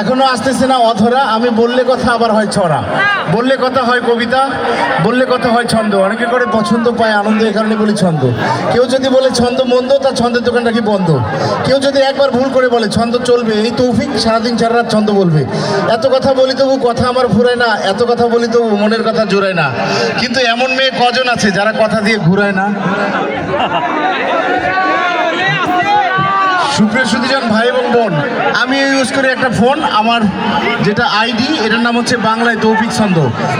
এখনও আসতেছে না অথরা আমি বললে কথা আবার হয় ছড়া। বললে কথা হয় কবিতা, বললে কথা হয় ছন্দ। অনেকে করে পছন্দ পায়, আনন্দ এই কারণে বলি ছন্দ। কেউ যদি বলে ছন্দ মন্দ, তার ছন্দের দোকানটা কি বন্ধ? কেউ যদি একবার ভুল করে বলে ছন্দ চলবে, এই তৌফিক সারাদিন সারা রাত ছন্দ বলবে। এত কথা বলি তবু কথা আমার ফুরায় না, এত কথা বলি তবু মনের কথা জোরায় না। কিন্তু এমন মেয়ে কজন আছে যারা কথা দিয়ে ঘুরায় না? সুপ্রিয় সুদীজন ভাই এবং বোন আমি ইউজ করি একটা ফোন আমার যেটা আইডি এটার নাম হচ্ছে বাংলায় তৌফিক ছন্দ।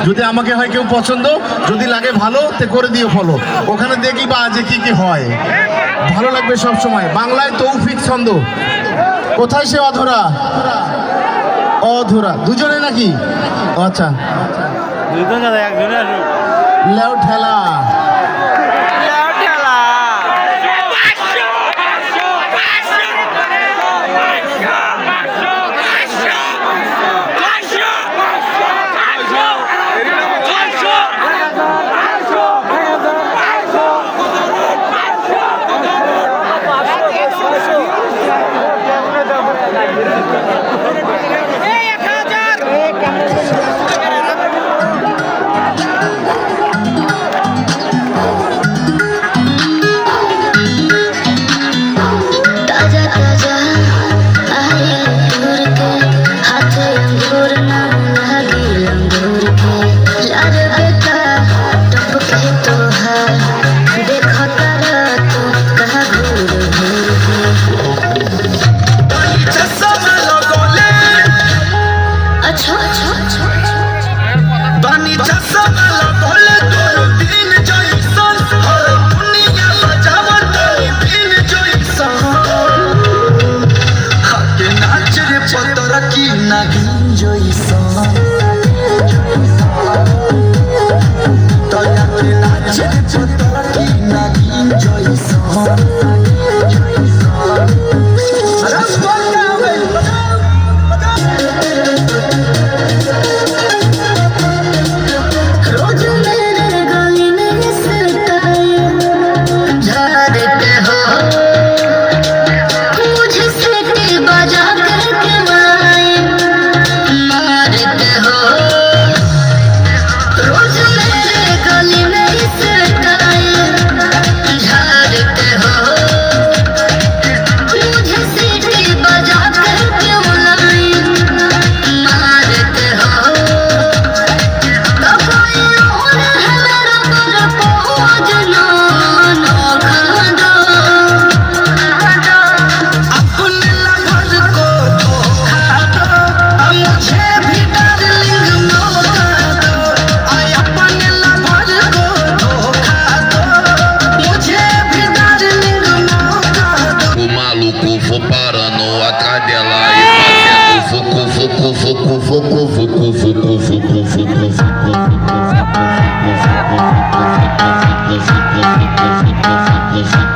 যদি আমাকে হয় কেউ পছন্দ যদি লাগে ভালো তে করে দিও ফলো ওখানে দেখি বা যে কি কি হয়। ভালো লাগবে সব সময় বাংলায় তৌফিক ছন্দ। কোথায় সে অধরা? অধরা। দুজনে নাকি? আচ্ছা। দুজন একজনে লেও ঠেলা।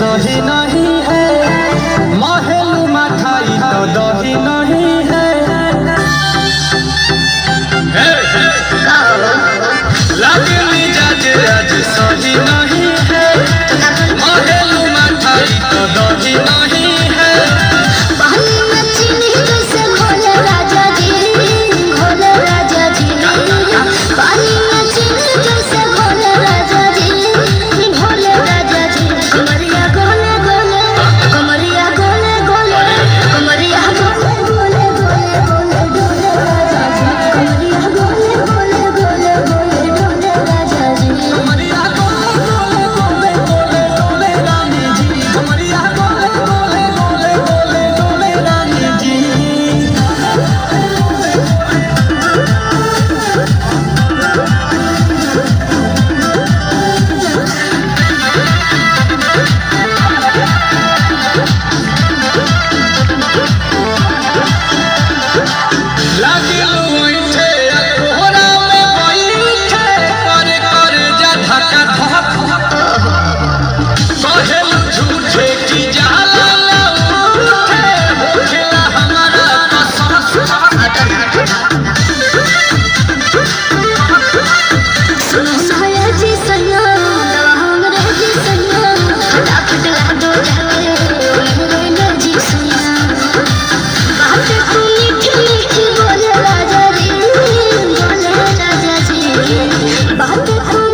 সহিনা বাহাত্তর